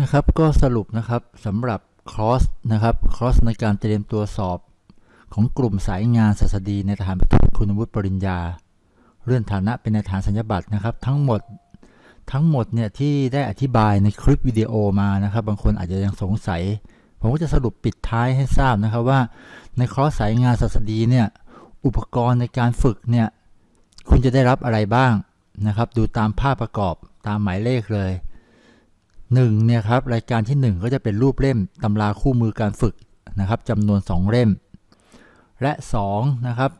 นะครับก็สรุปนะครับสำหรับคอร์สนะครับคอร์สในการเตรียมตัวสอบของกลุ่มสายงานศาสดีในทหารประทุคุณวุฒิปริญญา เรื่องฐานะเป็นในฐานสัญญาบัตรนะครับ ทั้งหมดทั้งหมดเนี่ยที่ได้อธิบายในคลิปวิดีโอมานะครับ บางคนอาจจะยังสงสัย ผมก็จะสรุปปิดท้ายให้ทราบนะครับว่าในคอร์สสายงานศาสดีเนี่ยอุปกรณ์ในการฝึกเนี่ยคุณจะได้รับอะไรบ้างนะครับ ดูตามภาพประกอบตามหมายเลขเลย 1เนี่ยครับรายการที่ 1 ก็จะเป็นรูปเล่มตำราคู่มือการฝึกนะครับจำนวน 2 เล่ม และ2นะครับ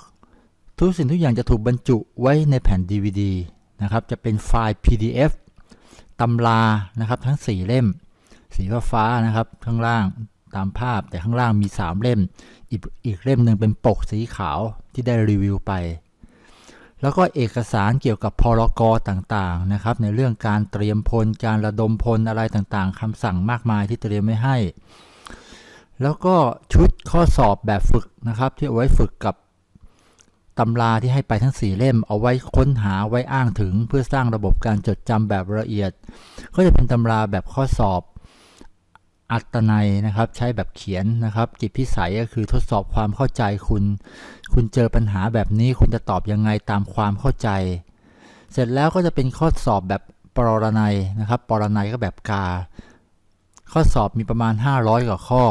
2ทุกสิ่งทุกอย่างจะถูกบรรจุไว้ในแผ่น DVD นะครับจะเป็นไฟล์ PDF ตำรานะครับทั้ง 4 เล่ม สีฟ้านะครับข้างล่างตามภาพแต่ข้างล่างมี 3 เล่ม อีกอีกเล่มหนึ่งเป็นปกสีขาวที่ได้รีวิวไป แล้วก็เอกสารเกี่ยวกับพรกต่างๆนะครับ ในเรื่องการเตรียมพล การระดมพลอะไรต่างๆคำสั่งมากมายที่เตรียมไว้ให้ แล้วก็ชุดข้อสอบแบบฝึกนะครับ ที่เอาไว้ฝึกกับตำราที่ให้ไปทั้ง 4 เล่ม เอาไว้ค้นหาไว้อ้างถึง เพื่อสร้างระบบการจดจำแบบละเอียด ก็จะเป็นตำราแบบข้อสอบ อัตนัยนะครับใช้แบบเขียนนะครับจิตพิสัยก็คือทดสอบความเข้าใจคุณ คุณเจอปัญหาแบบนี้คุณจะตอบยังไงตามความเข้าใจ เสร็จแล้วก็จะเป็นข้อสอบแบบปรนัยนะครับปรนัยก็แบบกา ข้อสอบมีประมาณ 500 กว่าข้อ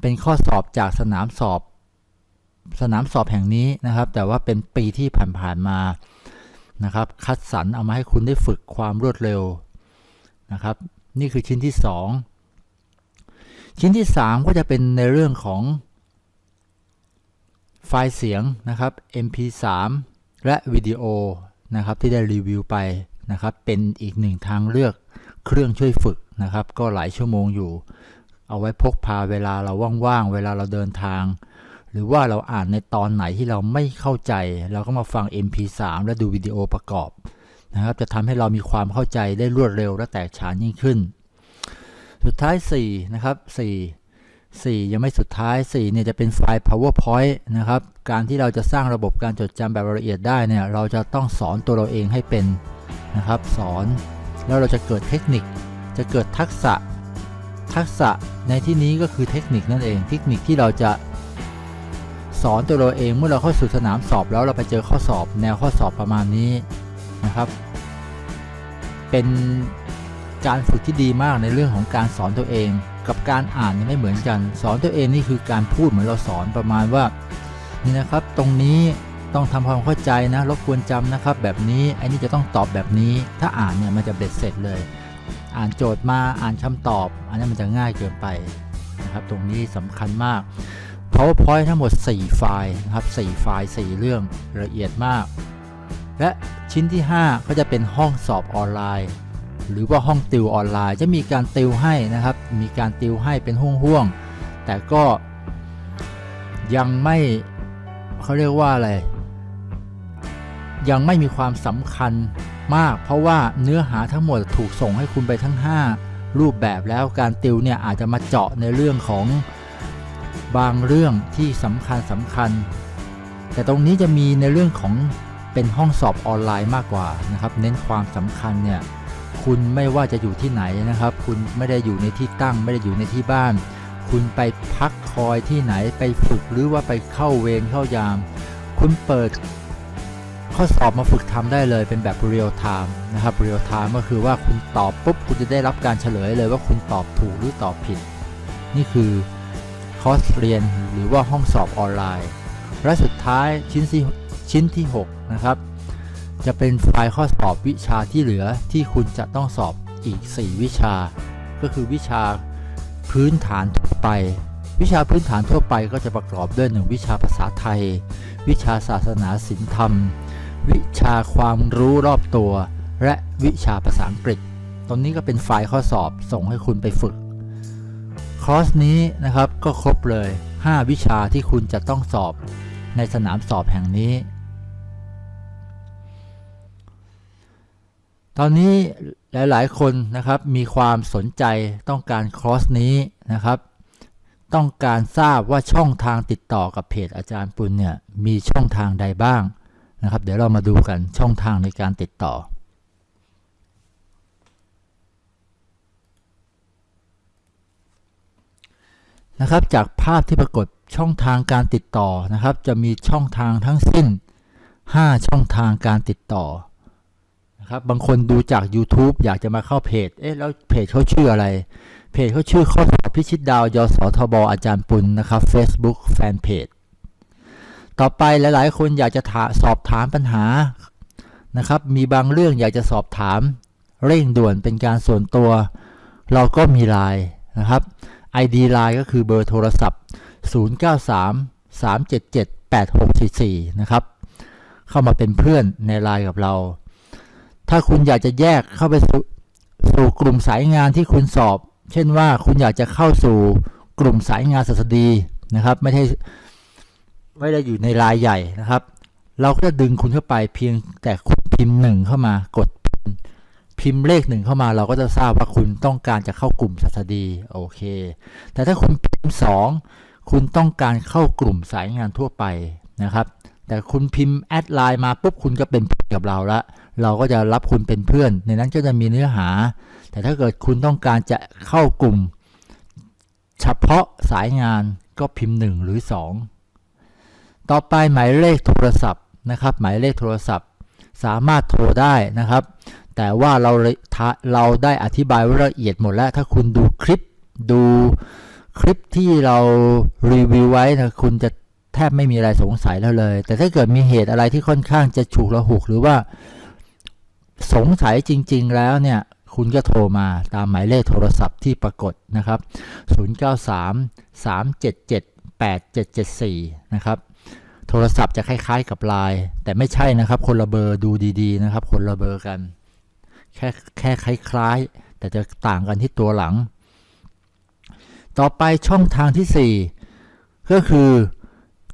เป็นข้อสอบจากสนามสอบ สนามสอบแห่งนี้นะครับ แต่ว่าเป็นปีที่ผ่านๆมานะครับ คัดสรรเอามาให้คุณได้ฝึกความรวดเร็วนะครับ นี่คือชิ้นที่ 2 ชิ้นที่ 3 ก็จะเป็นในเรื่องของไฟล์เสียงนะครับ MP3 และวิดีโอนะครับที่ได้รีวิวไปนะครับ เป็นอีกหนึ่งทางเลือกเครื่องช่วยฝึกนะครับ ก็หลายชั่วโมงอยู่ เอาไว้พกพาเวลาเราว่างๆ เวลาเราเดินทาง หรือว่าเราอ่านในตอนไหนที่เราไม่เข้าใจ เราก็มาฟัง MP3 และดูวิดีโอประกอบนะครับ จะทำให้เรามีความเข้าใจได้รวดเร็วและแตกฉานยิ่งขึ้น สุดท้าย 4 นะครับ 4 4 ยังไม่สุดท้าย 4 เนี่ยจะเป็นไฟล์ PowerPoint นะครับ การที่เราจะสร้างระบบการจดจำแบบละเอียดได้เนี่ย เราจะต้องสอนตัวเราเองให้เป็นนะครับ สอน แล้วเราจะเกิดเทคนิค จะเกิดทักษะ ทักษะในที่นี้ก็คือเทคนิคนั่นเอง เทคนิคที่เราจะสอนตัวเราเองเมื่อเราเข้าสู่สนามสอบแล้วเราไปเจอข้อสอบ แนวข้อสอบประมาณนี้นะครับ เป็น การฝึกที่ดีมากในเรื่องของการสอนตัวเอง กับการอ่านเนี่ยไม่เหมือนกัน สอนตัวเองนี่คือการพูดเหมือนเราสอนประมาณว่า นี่นะครับ ตรงนี้ต้องทำความเข้าใจนะรบกวนจำนะครับ แบบนี้ไอ้นี่จะต้องตอบแบบนี้ ถ้าอ่านเนี่ยมันจะเบ็ดเสร็จเลย อ่านโจทย์มาอ่านคำตอบ อันนี้มันจะง่ายเกินไปนะครับ ตรงนี้สำคัญมาก PowerPoint ทั้งหมด 4 ไฟล์นะครับ 4 ไฟล์ 4 เรื่องละเอียดมาก และชิ้นที่ 5 ก็จะเป็นห้องสอบออนไลน์ หรือว่าห้องติวออนไลน์จะมีการติวให้นะครับ มีการติวให้เป็นห่วงๆ แต่ก็ยังไม่เขาเรียกว่าอะไร ยังไม่มีความสำคัญมาก เพราะว่าเนื้อหาทั้งหมดถูกส่งให้คุณไปทั้ง 5 รูปแบบแล้วการติวเนี่ยอาจจะมาเจาะในเรื่องของบางเรื่องที่สำคัญสำคัญ แต่ตรงนี้จะมีในเรื่องของเป็นห้องสอบออนไลน์มากกว่านะครับ เน้นความสำคัญเนี่ย คุณไม่ว่าจะอยู่ที่ไหนนะครับ คุณไม่ได้อยู่ในที่ตั้ง ไม่ได้อยู่ในที่บ้าน คุณไปพักคอยที่ไหนไปฝึกหรือว่าไปเข้าเวรเข้ายาม คุณเปิดข้อสอบมาฝึกทำได้เลยเป็นแบบเรียลไทม์นะครับเรียลไทม์ก็คือว่าคุณตอบปุ๊บคุณจะได้รับการเฉลยเลยว่าคุณตอบถูกหรือตอบผิด นี่คือคอร์สเรียนหรือว่าห้องสอบออนไลน์ และสุดท้ายชิ้นที่ชิ้นที่ 6 นะครับ จะเป็นไฟล์ข้อสอบวิชาที่เหลือที่คุณจะต้องสอบอีก 4 วิชา ก็คือวิชาพื้นฐานทั่วไป วิชาพื้นฐานทั่วไปก็จะประกอบด้วย 1 วิชาภาษาไทย วิชาศาสนาศิลธรรม วิชาความรู้รอบตัว และวิชาภาษาอังกฤษตรงนี้ก็เป็นไฟล์ข้อสอบส่งให้คุณไปฝึก คอร์สนี้นะครับก็ครบเลย 5 วิชาที่คุณจะต้องสอบในสนามสอบแห่งนี้ ตอนนี้หลาย ๆ คนนะครับมีความสนใจต้องการคอร์สนี้นะครับ ต้องการทราบว่าช่องทางติดต่อกับเพจอาจารย์ปุณเนี่ยมีช่องทางใดบ้างนะครับ เดี๋ยวเรามาดูกันช่องทางในการติดต่อ นะครับจากภาพที่ปรากฏช่องทางการติดต่อนะครับ จะมีช่องทางทั้งสิ้น 5 ช่องทางการติดต่อ นะครับบางคนดูจาก YouTube อยากจะมาเข้าเพจ เอ๊ะแล้วเพจเขาชื่ออะไร เพจเขาชื่อข้อสอบพิชิตดาวยสทบอาจารย์ปุณนะครับ Facebook Fanpage ต่อไปหลายๆ คนอยากจะถาสอบถามปัญหานะครับ มีบางเรื่องอยากจะสอบถามเร่งด่วนเป็นการส่วนตัว เราก็มีไลน์นะครับ ID ไลน์ก็คือเบอร์โทรศัพท์ 093 377 8644 นะครับ เข้ามาเป็นเพื่อนในไลน์กับเรา ถ้าคุณอยากจะแยกเข้าไปสู่สู่กลุ่มสายงานที่คุณสอบ เช่นว่าคุณอยากจะเข้าสู่กลุ่มสายงานศัสดีนะครับ ไม่ใช่ไม่ได้อยู่ในไลน์ใหญ่นะครับ เราก็จะดึงคุณเข้าไปเพียงแต่คุณพิมพ์หนึ่งเข้ามากดพิมพ์เลขหนึ่งเข้ามาเราก็จะทราบว่าคุณต้องการจะเข้ากลุ่มศัสดีโอเค แต่ถ้าคุณพิมพ์สองคุณต้องการเข้ากลุ่มสายงานทั่วไปนะครับ แต่คุณพิมพ์แอดไลน์มาปุ๊บคุณก็เป็นเพื่อนกับเราละเราก็จะรับคุณเป็นเพื่อน ในนั้นก็จะมีเนื้อหา แต่ถ้าเกิดคุณต้องการจะเข้ากลุ่ม เฉพาะสายงานก็พิมพ์ 1 หรือ 2 ต่อไปหมายเลขโทรศัพท์นะครับ หมายเลขโทรศัพท์ สามารถโทรได้นะครับ แต่ว่าเราเราได้อธิบายไว้ละเอียดหมดแล้ว ถ้าคุณดูคลิปดูคลิปที่เรารีวิวไว้นะคุณจะ แทบไม่มีอะไรสงสัยแล้วเลย แต่ถ้าเกิดมีเหตุอะไรที่ค่อนข้างจะฉุกละหุกหรือว่า สงสัยจริง ๆ แล้วเนี่ย คุณก็โทรมาตามหมายเลขโทรศัพท์ที่ปรากฏนะครับ 093 377 8774 นะครับ โทรศัพท์จะคล้าย ๆ กับไลน์แต่ไม่ใช่นะครับ คนละเบอร์ดูดีๆ นะครับ คนละเบอร์กัน แค่แค่คล้าย ๆ แต่จะต่างกันที่ตัวหลัง ต่อไปช่องทางที่ 4 ก็คือ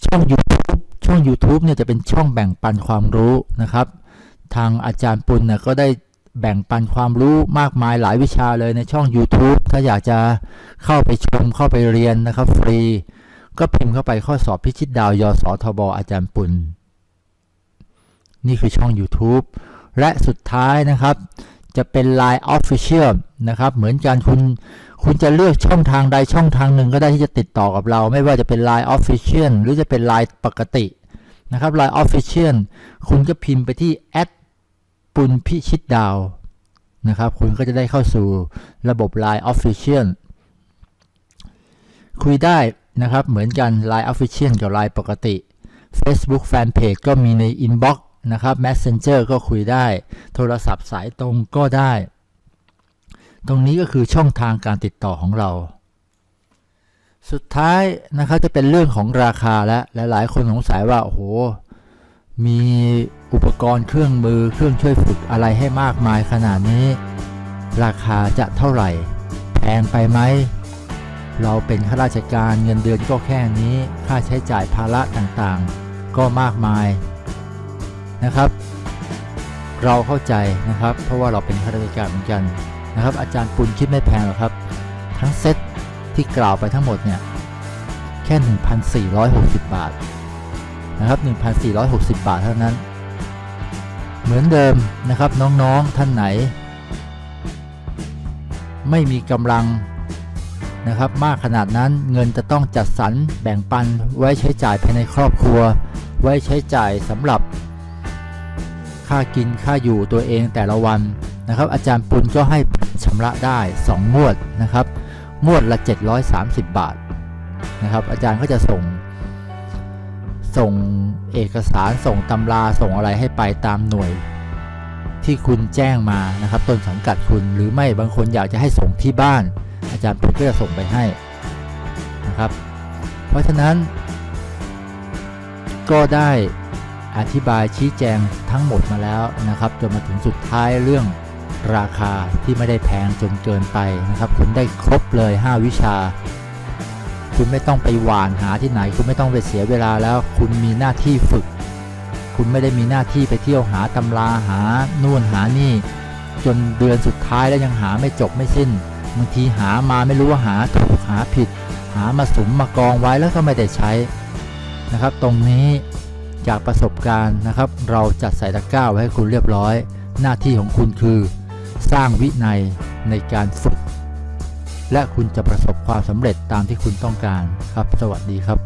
ช่อง YouTube ช่อง YouTube เนี่ยจะเป็นช่องแบ่งปันความรู้นะครับ ทางอาจารย์ปุณเนี่ยก็ได้แบ่งปันความรู้มากมายหลายวิชาเลยในช่อง YouTube ถ้าอยากจะเข้าไปชมเข้าไปเรียนนะครับ ฟรี ก็พิมพ์เข้าไปข้อสอบพิชิตดาวยสทบอาจารย์ปุณนี่คือช่อง YouTube และสุดท้ายนะครับ จะเป็น Line Official นะครับ เหมือนกันคุณคุณจะเลือกช่องทางใดช่องทางหนึ่งก็ได้ที่จะติดต่อกับเรา ไม่ว่าจะเป็น Line Official หรือจะเป็น Line ปกตินะครับ Line Official คุณก็พิมพ์ไปที่ปุณพิชิตดาวนะครับ คุณก็จะได้เข้าสู่ระบบ Line Official คุยได้นะครับ เหมือนกัน Line Official กับ Line ปกติ Facebook Fanpage ก็มีใน Inbox นะครับ Messenger ก็คุยได้ โทรศัพท์สายตรงก็ได้ ตรงนี้ก็คือช่องทางการติดต่อของเรา สุดท้ายนะครับจะเป็นเรื่องของราคาและหลายๆ คนสงสัยว่าโอ้โหมีอุปกรณ์เครื่องมือเครื่องช่วยฝึกอะไรให้มากมายขนาดนี้ ราคาจะเท่าไหร่ แพงไปไหม เราเป็นข้าราชการเงินเดือนก็แค่นี้ ค่าใช้จ่ายภาระต่างๆ ก็มากมาย นะครับ เราเข้าใจนะครับ เพราะว่าเราเป็นข้าราชการเหมือนกันนะครับ อาจารย์ปุณคิดไม่แพงหรอกครับ ทั้งเซตที่กล่าวไปทั้งหมดเนี่ยแค่ 1,460 บาทนะครับ 1,460 บาทเท่านั้น เหมือนเดิมนะครับน้องๆท่านไหน ไม่มีกำลังนะครับมากขนาดนั้นเงินจะต้องจัดสรรแบ่งปันไว้ใช้จ่ายภายในครอบครัว ไว้ใช้จ่ายสำหรับ ค่ากินค่าอยู่ตัวเองแต่ละวันนะครับ อาจารย์ปุณก็ให้ชำระได้ 2 งวดนะครับ งวดละ 730 บาทนะครับ อาจารย์ก็จะส่ง ส่งเอกสารส่งตำราส่งอะไรให้ไปตามหน่วยที่คุณแจ้งมานะครับ ต้นสังกัดคุณหรือไม่บางคนอยากจะให้ส่งที่บ้าน อาจารย์ปุณก็จะส่งไปให้นะครับ เพราะฉะนั้นก็ได้ อธิบายชี้แจงทั้งหมดมาแล้วนะครับ จนมาถึงสุดท้ายเรื่องราคาที่ไม่ได้แพงจนเกินไปนะครับ คุณได้ครบเลย 5 วิชา คุณไม่ต้องไปหวานหาที่ไหน คุณไม่ต้องไปเสียเวลาแล้ว คุณมีหน้าที่ฝึก คุณไม่ได้มีหน้าที่ไปเที่ยวหาตำราหานู่นหานี่ จนเดือนสุดท้ายแล้วยังหาไม่จบไม่สิ้นบางทีหามาไม่รู้ว่าหาถูกหาผิด หามาสมมากองไว้แล้วก็ไม่ได้ใช้นะครับ ตรงนี้ จากประสบการณ์นะครับ เราจัดใส่ตะกร้าไว้ให้คุณเรียบร้อย หน้าที่ของคุณคือ สร้างวินัยในการฝึก และคุณจะประสบความสำเร็จตามที่คุณต้องการครับ สวัสดีครับ